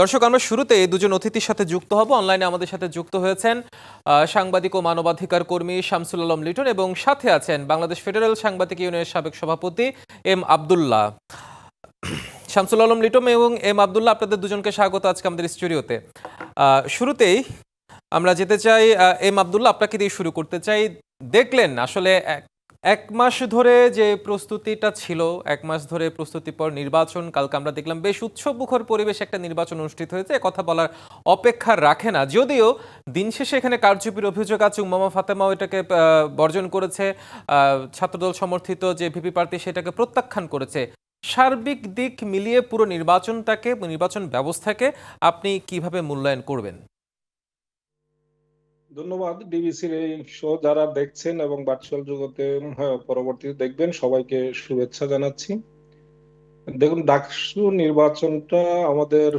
দর্শক, আমরা শুরুতে দুজন অতিথির সাথে যুক্ত হব। অনলাইনে আমাদের সাথে যুক্ত হয়েছেন সাংবাদিক ও মানবাধিকার কর্মী শামসুল আলম লিটন এবং সাথে আছেন বাংলাদেশ ফেডারেল সাংবাদিক ইউনিয়নের সাবেক সভাপতি এম আবদুল্লাহ। শামসুল আলম লিটন এবং এম আবদুল্লাহ, আপনাদের দুজনকে স্বাগত আজকে আমাদের স্টুডিওতে। শুরুতেই আমরা যেতে চাই এম আবদুল্লাহ, আপনাকে দিয়ে শুরু করতে চাই। দেখলেন আসলে এক- মাস ধরে যে প্রস্তুতিটা ছিল, এক মাস ধরে প্রস্তুতির পর নির্বাচন, কালকে আমরা দেখলাম বেশ উৎসব মুখর পরিবেশে একটা নির্বাচন অনুষ্ঠিত হয়েছে কথা বলার অপেক্ষা রাখে না। যদিও দিন শেষে এখানে কারচুপির অভিযোগ আছে উমামা ফাতেমাও এটাকে বর্জন করেছে ছাত্রদল সমর্থিত যে ভিপি প্রার্থী সেটাকে প্রত্যাখ্যান করেছে। সার্বিক দিক মিলিয়ে পুরো নির্বাচনটাকে, নির্বাচন ব্যবস্থাকে আপনি কীভাবে মূল্যায়ন করবেন? ধন্যবাদ ডিবিসির এই শো যারা দেখছেন এবং ভার্চুয়াল জগতে হ্যাঁ, পরবর্তীতে দেখবেন সবাইকে শুভেচ্ছা জানাচ্ছি। দেখুন ডাকসু নির্বাচনটা আমাদের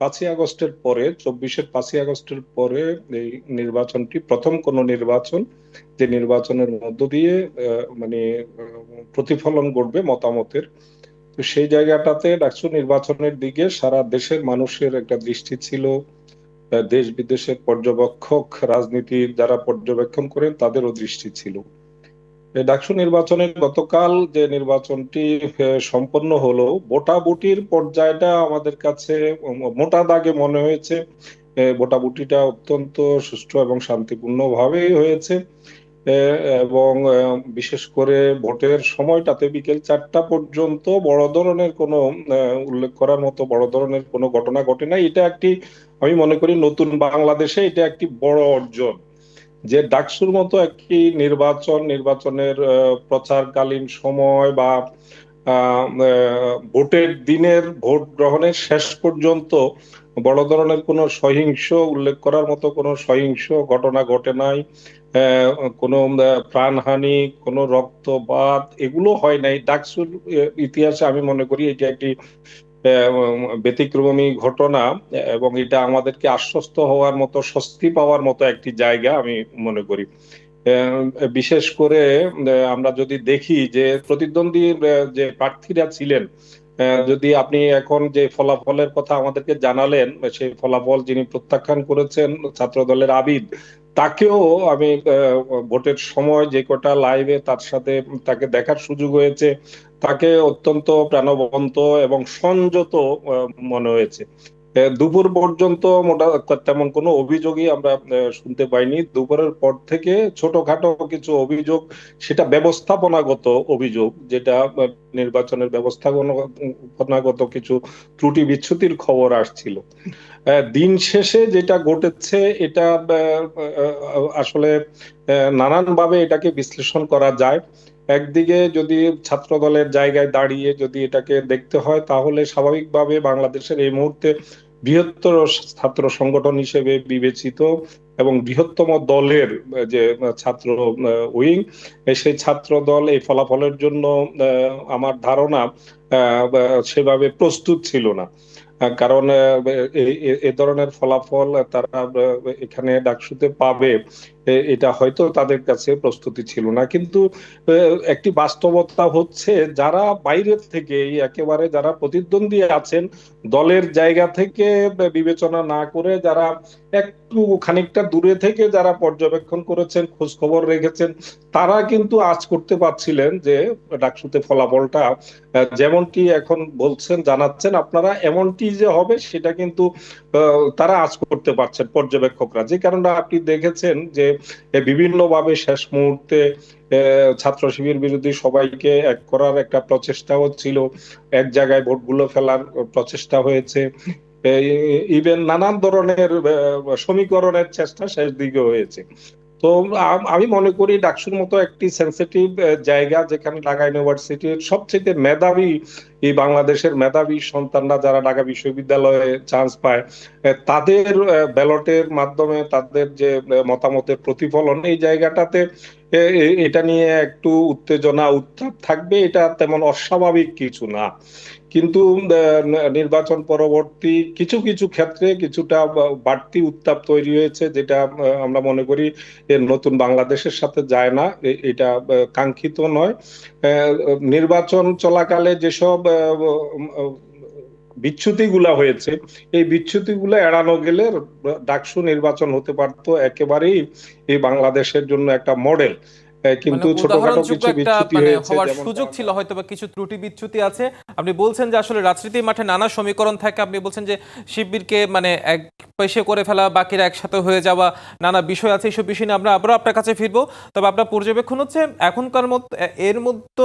পাঁচই আগস্টের পরে চব্বিশের পাঁচই আগস্টের পরে এই নির্বাচনটি প্রথম কোনো নির্বাচন যে নির্বাচনের মধ্য দিয়ে মানে প্রতিফলন ঘটবে মতামতের। তো সেই জায়গাটাতে ডাকসু নির্বাচনের দিকে সারা দেশের মানুষের একটা দৃষ্টি ছিল। দেশ বিদেশের পর্যবেক্ষক রাজনীতি যারা পর্যবেক্ষণ করেন, তাদেরও দৃষ্টি ছিল। ডাকসু নির্বাচনে গতকাল যে নির্বাচনটি সম্পন্ন হলো বোটাবুটির পর্যায়টা আমাদের কাছে মোটা দাগে মনে হয়েছে। বোটাবুটিটা অত্যন্ত সুষ্ঠু এবং শান্তিপূর্ণ ভাবেই হয়েছে। এবং বিশেষ করে ভোটের সময়টাতে বিকেল চারটা পর্যন্ত বড় ধরনের কোনো উল্লেখ করার মতো বড় ধরনের কোনো ঘটনা ঘটে নাই। এটা একটি, আমি মনে করি নতুন বাংলাদেশে এটা একটি বড় অর্জন। যে ডাকসুর মতো একটি নির্বাচন, নির্বাচনের প্রচারকালীন সময় বা ভোটের দিনের ভোট গ্রহণের শেষ পর্যন্ত বড় ধরনের কোনো সহিংস উল্লেখ করার মতো কোনো সহিংস ঘটনা ঘটে নাই। কোনো প্রাণহানি, কোনো রক্তপাত এগুলো হয় নাই। ডাকসুর ইতিহাসে আমি মনে করি এটা একটি ব্যতিক্রমী ঘটনা এবং এটা আমাদেরকে আশ্বস্ত হওয়ার মতো, স্বস্তি পাওয়ার মতো একটি জায়গা আমি মনে করি। বিশেষ করে আমরা যদি দেখি যে প্রতিদ্বন্দ্বী যে প্রার্থীরা ছিলেন যদি আপনি এখন যে ফলাফলের কথা আমাদেরকে জানালেন, সেই ফলাফল যিনি প্রত্যাখ্যান করেছেন ছাত্র দলের আবিদ, তাকেও আমি ভোটের সময় যে কটা লাইভে তার সাথে তাকে দেখার সুযোগ হয়েছে, তাকে অত্যন্ত প্রাণবন্ত এবং সংযত মনে হয়েছে। দুপুর পর্যন্ত মোটা তেমন কোনো অভিযোগই আমরা শুনতে পাইনি। দুপুরের পর থেকে ছোটখাটো কিছু অভিযোগ, সেটা ব্যবস্থাপনাগত অভিযোগ, যেটা নির্বাচনের ব্যবস্থাপনাগত কিছু ত্রুটি বিচ্ছুতির খবর আসছিল। দিন শেষে যেটা ঘটেছে, এটা আসলে নানানভাবে এটাকে বিশ্লেষণ করা যায়। একদিকে যদি ছাত্র দলের জায়গায় দাঁড়িয়ে যদি এটাকে দেখতে হয়, তাহলে স্বাভাবিকভাবে বাংলাদেশের এই মুহূর্তে বৃহত্তর ছাত্র সংগঠন হিসেবে বিবেচিত এবং বৃহত্তম দলের যে ছাত্র উইং সেই ছাত্র দল এই ফলাফলের জন্য আমার ধারণা সেভাবে প্রস্তুত ছিল না। কারণ এ- ধরনের ফলাফল তারা এখানে ডাকসুতে পাবে। এটা হয়তো তাদের কাছে প্রস্তুতি ছিল না। কিন্তু একটি বাস্তবতা হচ্ছে যারা বাইরের থেকে একেবারে যারা প্রতিদ্বন্দ্বী আছেন, দলের জায়গা থেকে বিবেচনা না করে যারা একটু খানিকটা দূরে থেকে যারা পর্যবেক্ষণ করেছেন খোঁজ খবর রেখেছেন, তারা কিন্তু আজ করতে পারছিলেন যে, ডাকসুতে ফলাফলটা যেমনটি এখন বলছেন, জানাচ্ছেন, আপনারা এমনটি যে হবে সেটা কিন্তু তারা আজ করতে পারছেন পর্যবেক্ষকরা। যে কারণে আপনি দেখেছেন যে বিভিন্ন ভাবে শেষ মুহূর্তে ছাত্র শিবির বিরোধী সবাইকে এক করার একটা প্রচেষ্টাও ছিল। এক জায়গায় ভোটগুলো ফেলার প্রচেষ্টা হয়েছে। ইভেন নানান ধরনের সমীকরণের চেষ্টা শেষ দিকে হয়েছে। তো আমি মনে করি ডাকসুর মতো একটি সেন্সিটিভ জায়গা যেখানে ঢাকা ইউনিভার্সিটির সবচেয়ে মেধাবী এই বাংলাদেশের মেধাবী সন্তানরা যারা ঢাকা বিশ্ববিদ্যালয়ে চান্স পায় তাদের ব্যালটের মাধ্যমে তাদের যে মতামতের প্রতিফলন এই জায়গাটাতে এটা নিয়ে একটু উত্তেজনা, উত্তাপ থাকবে, এটা তেমন অস্বাভাবিক কিছু না। কিন্তু নির্বাচন পরবর্তী কিছু কিছু ক্ষেত্রে কিছুটা বাড়তি উত্তাপ তৈরি হয়েছে, যেটা আমরা মনে করি নতুন বাংলাদেশের সাথে যায় না এটা কাঙ্ক্ষিত নয়। নির্বাচন চলাকালে যেসব বিচ্যুতিগুলা হয়েছে, এই বিচ্যুতিগুলো এড়ানো গেলে ডাকসু নির্বাচন হতে পারতো একেবারেই এই বাংলাদেশের জন্য একটা মডেল। কিন্তু মানে ছোটখাটো কিছু বিচ্যুতি মানে হয়েছে হওয়ার যেমন সুযোগ ছিল হয়তো বা কিছু ত্রুটি বিচ্যুতি আছে। আপনি বলছেন যে আসলে রাজনীতির মাঠে নানা সমীকরণ থাকে। আপনি বলছেন যে শিবিরকে মানে এক পয়সে করে ফেলা বাকিরা একসাথে হয়ে যাওয়া নানা বিষয় আছে এইসব বিষয় নিয়ে আমরা আবারও আপনার কাছে ফিরবো। তবে আপনার পর্যবেক্ষণ হচ্ছে এখনকার মত এর মধ্যে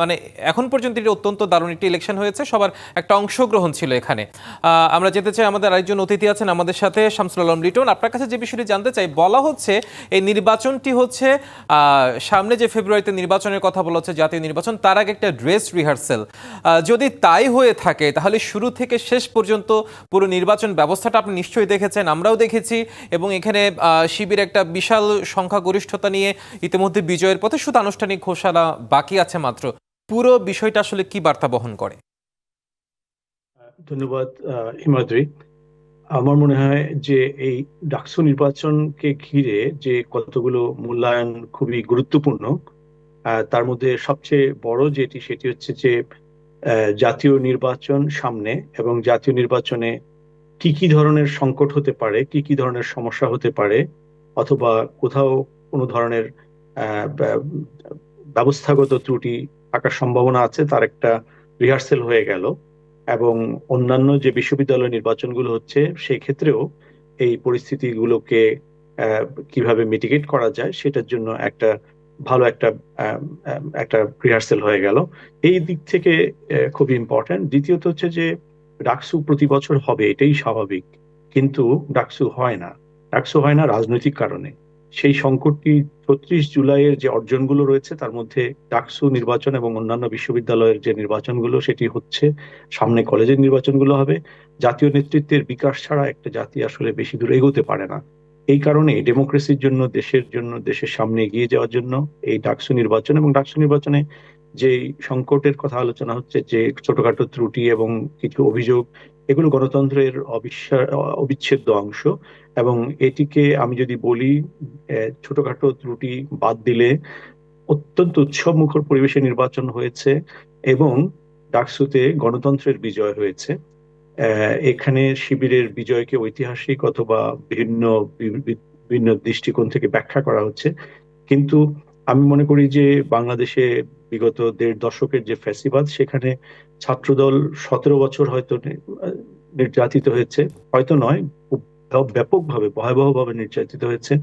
মানে এখন পর্যন্ত এটি অত্যন্ত দারুণ একটি ইলেকশন হয়েছে। সবার একটা অংশগ্রহণ ছিল এখানে। আহ, আমরা যেতে চাই আমাদের আরেকজন অতিথি আছেন আমাদের সাথে শামসুল আলম লিটন। আপনার কাছে যে বিষয়টি জানতে চাই বলা হচ্ছে এই নির্বাচনটি হচ্ছে আহ, সামনে যে ফেব্রুয়ারিতে নির্বাচনের কথা বলা হচ্ছে, জাতীয় নির্বাচন, তার আগে একটা ড্রেস রিহার্সেল যদি তাই হয়ে থাকে, তাহলে শুরু থেকে শেষ পর্যন্ত পুরো নির্বাচন ব্যবস্থাটা আপনি নিশ্চয়ই দেখেছেন, আমরাও দেখেছি এবং এখানে শিবির একটা বিশাল সংখ্যাগরিষ্ঠতা নিয়ে ইতিমধ্যে বিজয়ের পথে শুধু আনুষ্ঠানিক ঘোষণা বাকি আছে মাত্র। পুরো বিষয়টা আসলে কি বার্তা বহন করে? ধন্যবাদ হিমাদ্রি। আমার মনে হয় যে এই ডাকসু নির্বাচনকে ঘিরে যে কতগুলো মূল্যায়ন খুবই গুরুত্বপূর্ণ তার মধ্যে সবচেয়ে বড় যেটি সেটি হচ্ছে যে জাতীয় নির্বাচন সামনে এবং জাতীয় নির্বাচনে কি কি ধরনের সংকট হতে পারে, কি কি ধরনের সমস্যা হতে পারে, অথবা কোথাও কোনো ধরনের ব্যবস্থাগত ত্রুটি থাকার সম্ভাবনা আছে, তার একটা রিহার্সেল হয়ে গেল। এবং অন্যান্য যে বিশ্ববিদ্যালয় নির্বাচনগুলো হচ্ছে সেই ক্ষেত্রেও এই পরিস্থিতিগুলোকে কীভাবে মিটিগেট করা যায় সেটার জন্য একটা ভালো একটা একটা রিহার্সেল হয়ে গেল। এই দিক থেকে আহ, খুবই ইম্পর্ট্যান্ট দ্বিতীয়ত হচ্ছে যে ডাকসু প্রতি বছর হবে এটাই স্বাভাবিক। কিন্তু ডাকসু হয় না। ডাকসু হয় না রাজনৈতিক কারণে। সেই সংকটটি ছত্রিশ জুলাইয়ের যে অর্জনগুলো রয়েছে, তার মধ্যে ডাকসু নির্বাচন এবং অন্যান্য বিশ্ববিদ্যালয়ের যে নির্বাচনগুলো, সেটি হচ্ছে সামনে কলেজের নির্বাচনগুলো হবে। জাতীয় নেতৃত্বের বিকাশ ছাড়া একটা জাতি আসলে বেশি দূর এগোতে পারে না। এই কারণে ডেমোক্রেসির জন্য, দেশের জন্য, দেশের সামনে এগিয়ে যাওয়ার জন্য এই ডাকসু নির্বাচন এবং ডাকসু নির্বাচনে যে সংকটের কথা আলোচনা হচ্ছে, যে ছোটখাটো ত্রুটি এবং কিছু অভিযোগ এগুলো গণতন্ত্রের অবিচ্ছেদ্য অংশ এবং এটিকে আমি যদি বলি ছোটখাটো ত্রুটি বাদ দিলে অত্যন্ত উৎসব মুখর পরিবেশে নির্বাচন হয়েছে এবং ডাকসুতে গণতন্ত্রের বিজয় হয়েছে। এখানে শিবিরের বিজয়কে ঐতিহাসিক অথবা ভিন্ন বি- বি- ভিন্ন দৃষ্টিকোণ থেকে ব্যাখ্যা করা হচ্ছে। কিন্তু আমি মনে করি যে বাংলাদেশে বিগত দেড় দশকের যে ফ্যাসিবাদ, সেখানে ছাত্রদল সতেরো বছর হয়তো নির্যাতিত হয়েছে। হয়তো নয়, খুব ব্যাপকভাবে, ভয়াবহভাবে নির্যাতিত হয়েছে।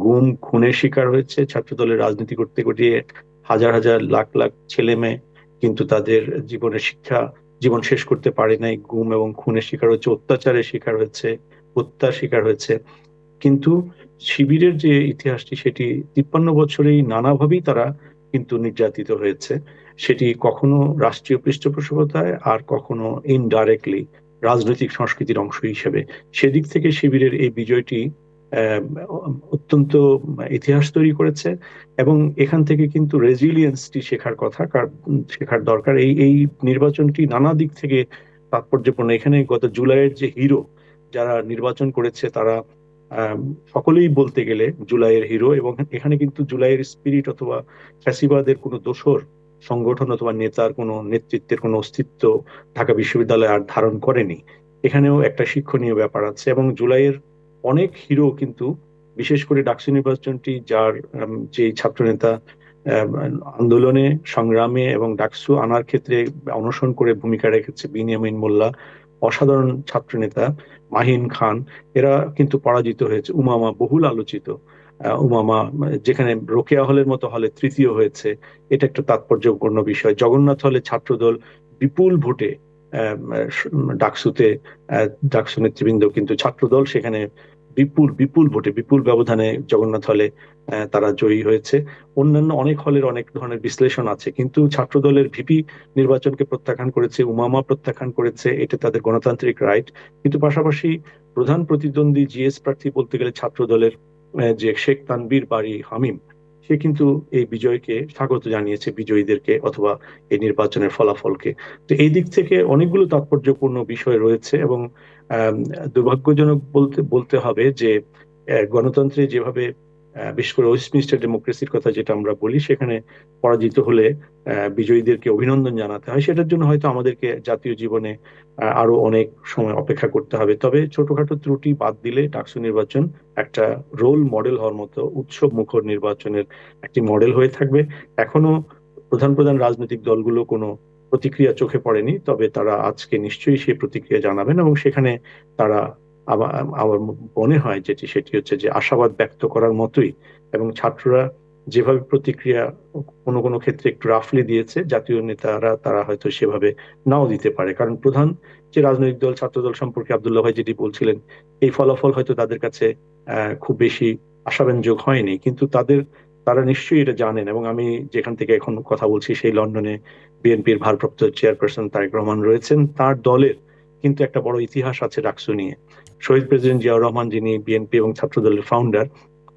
গুম, খুনের শিকার হয়েছে। ছাত্রদলের রাজনীতি করতে গিয়ে হাজার হাজার লাখ লাখ ছেলে মেয়ে কিন্তু তাদের জীবনের শিক্ষা জীবন শেষ করতে পারে নাই। গুম এবং খুনের শিকার হচ্ছে অত্যাচারের শিকার হয়েছে, হত্যার শিকার হয়েছে। কিন্তু শিবিরের যে ইতিহাসটি, সেটি তিপ্পান্ন বছরেই নানাভাবেই তারা কিন্তু নির্যাতিত হয়েছে। সেটি কখনো রাষ্ট্রীয় পৃষ্ঠপোষকতায় আর কখনো ইনডাইরেক্টলি রাজনৈতিক সংস্কৃতির অংশ হিসেবে। সেদিক থেকে শিবিরের এই বিজয়টি অত্যন্ত ইতিহাস তৈরি করেছে এবং এখান থেকে কিন্তু রেজিলিয়েন্সটি শেখার কথা শেখার দরকার। এই এই নির্বাচনটি নানা দিক থেকে তাৎপর্যপূর্ণ। এখানে গত জুলাইয়ের যে হিরো যারা নির্বাচন করেছে, তারা সকলেই বলতে গেলে জুলাইয়ের হিরো এবং এখানে কিন্তু জুলাইয়ের স্পিরিট অথবা ফ্যাসিবাদের কোনো দোসর সংগঠন অথবা নেতার কোনো নেতৃত্বের কোনো অস্তিত্ব ঢাকা বিশ্ববিদ্যালয় আর ধারণ করেনি। এখানেও একটা শিক্ষণীয় ব্যাপার আছে এবং জুলাইয়ের অনেক হিরো কিন্তু, বিশেষ করে ডাকসু নির্বাচনটি যার যে ছাত্রনেতা আন্দোলনে, সংগ্রামে এবং ডাকসু আনার ক্ষেত্রে অনশন করে ভূমিকা রেখেছে বিনিয়ামিন মোল্লা, অসাধারণ ছাত্রনেতা মাহিন খান। এরা কিন্তু পরাজিত হয়েছে। উমামা বহুল আলোচিত। উমামা, যেখানে রোকেয়া হলের মতো হলে তৃতীয় হয়েছে, এটা একটা তাৎপর্যপূর্ণ বিষয়। জগন্নাথ হলে ছাত্রদল বিপুল ভোটে ডাকসুতে ডাকসু নেতৃবৃন্দ কিন্তু ছাত্রদল সেখানে বিপুল বিপুল ভোটে, বিপুল ব্যবধানে জগন্নাথ হলে তারা জয়ী হয়েছে। অন্যান্য অনেক হলের অনেক ধরনের বিশ্লেষণ আছে, কিন্তু ছাত্রদলের ভিপি নির্বাচনকে প্রত্যাখ্যান করেছে, উমামা প্রত্যাখ্যান করেছে, এটা তাদের গণতান্ত্রিক রাইট। কিন্তু পাশাপাশি প্রধান প্রতিদ্বন্দ্বী জিএস প্রার্থী বলতে গেলে ছাত্রদলের যে শেখ তানবীর বাড়ি হামিম, সে কিন্তু এই বিজয়কে স্বাগত জানিয়েছে বিজয়ীদেরকে অথবা এই নির্বাচনের ফলাফলকে। তো এই দিক থেকে অনেকগুলো তাৎপর্যপূর্ণ বিষয় রয়েছে এবং দুর্ভাগ্যজনক বলতে বলতে হবে যে গণতন্ত্রে যেভাবে বিশেষ করে ওয়েস্টমিনিস্টার ডেমোক্রেসির কথা যেটা আমরা বলি, সেখানে পরাজিত হলে বিজয়ীদেরকে অভিনন্দন জানাতে হয়। সেটার জন্য হয়তো আমাদেরকে জাতীয় জীবনে আরও অনেক সময় অপেক্ষা করতে হবে। তবে ছোটখাটো ত্রুটি বাদ দিলে ডাকসু নির্বাচন একটা রোল মডেল হওয়ার মতো উৎসব মুখর নির্বাচনের একটি মডেল হয়ে থাকবে। এখনও প্রধান প্রধান রাজনৈতিক দলগুলো কোনো প্রতিক্রিয়া চোখে পড়েনি, তবে তারা আজকে নিশ্চয়ই সেই প্রতিক্রিয়া জানাবেন এবং সেখানে তারা আমার মনে হয় যেটি, সেটি হচ্ছে যে আশাবাদ ব্যক্ত করার মতোই এবং ছাত্ররা যেভাবে প্রতিক্রিয়া কোনো কোনো ক্ষেত্রে একটু রাফলি দিয়েছে, জাতীয় নেতারা তারা হয়তো সেভাবে নাও দিতে পারে। কারণ প্রধান যে রাজনৈতিক দল, ছাত্র দল সম্পর্কে আব্দুল্লাহ ভাই যেটি বলছিলেন, এই ফলাফল হয়তো তাদের কাছে খুব বেশি আশাব্যঞ্জক হয়নি। কিন্তু তাদের, তারা নিশ্চয়ই এটা জানেন এবং আমি যেখান থেকে এখন কথা বলছি সেই লন্ডনে বিএনপির ভারপ্রাপ্ত চেয়ারপারসন তারেক রহমান রয়েছেন। তার দলের কিন্তু একটা বড় ইতিহাস আছে ডাকসু নিয়ে। শহীদ প্রেসিডেন্ট জিয়াউর রহমান, যিনি বিএনপি এবং ছাত্র দলের ফাউন্ডার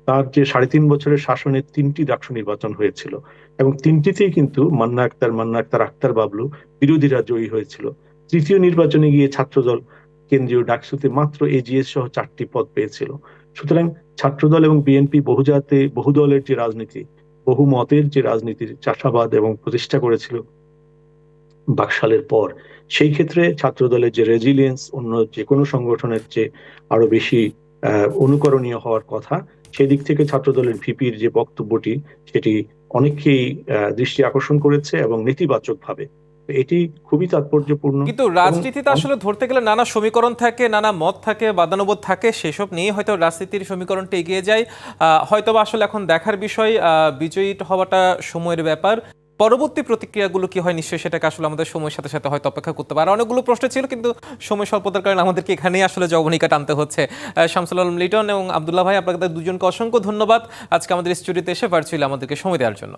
তার যে সাড়ে তিন বছরের শাসনে তিনটি ডাকসু নির্বাচন হয়েছিল এবং তিনটিতেই কিন্তু মান্না আক্তার মান্না আক্তার আক্তার বাবলু বিরোধীরা জয়ী হয়েছিল। তৃতীয় নির্বাচনে গিয়ে ছাত্রদল কেন্দ্রীয় ডাকসুতে মাত্র এজিএস সহ চারটি পদ পেয়েছিল। সুতরাং ছাত্রদল এবং বিএনপি বহুজাতে, বহুদলের যে রাজনীতি, বহু মতের যে রাজনীতির চাষাবাদ এবং প্রতিষ্ঠা করেছিল বাকশালের পর। সেই ক্ষেত্রে ছাত্রদলের যে রেজিলিয়েন্স অন্য যে কোনো সংগঠনের চেয়ে আরও বেশি অনুকরণীয় হওয়ার কথা সেই দিক থেকে ছাত্রদলের ভিপির যে বক্তব্যটি সেটি অনেককেই দৃষ্টি আকর্ষণ করেছে এবং নেতিবাচক ভাবে এটি খুবই তাৎপর্যপূর্ণ। কিন্তু রাজনীতিতে আসলে ধরতে গেলে নানা সমীকরণ থাকে নানা মত থাকে বাদানুবোধ থাকে সেসব নিয়ে হয়তো রাজনীতির সমীকরণটা এগিয়ে যায়। আহ, হয়তোবা আসলে এখন দেখার বিষয় আহ, বিজয়ী হওয়াটা সময়ের ব্যাপার। পরবর্তী প্রতিক্রিয়াগুলো কি হয় নিশ্চয়ই সেটাকে আসলে আমাদের সময়ের সাথে সাথে হয়তো অপেক্ষা করতে পারে। অনেকগুলো প্রশ্ন ছিল, কিন্তু সময় স্বল্পতার কারণে আমাদেরকে এখানেই আসলে জবনিকা টানতে হচ্ছে। শামসুল আলম লিটন এবং আবদুল্লাহ ভাই আপনাদের দুজনকে অসংখ্য ধন্যবাদ। আজকে আমাদের স্টুডিওতে এসে ভার্চুয়ালি আমাদেরকে সময় দেওয়ার জন্য।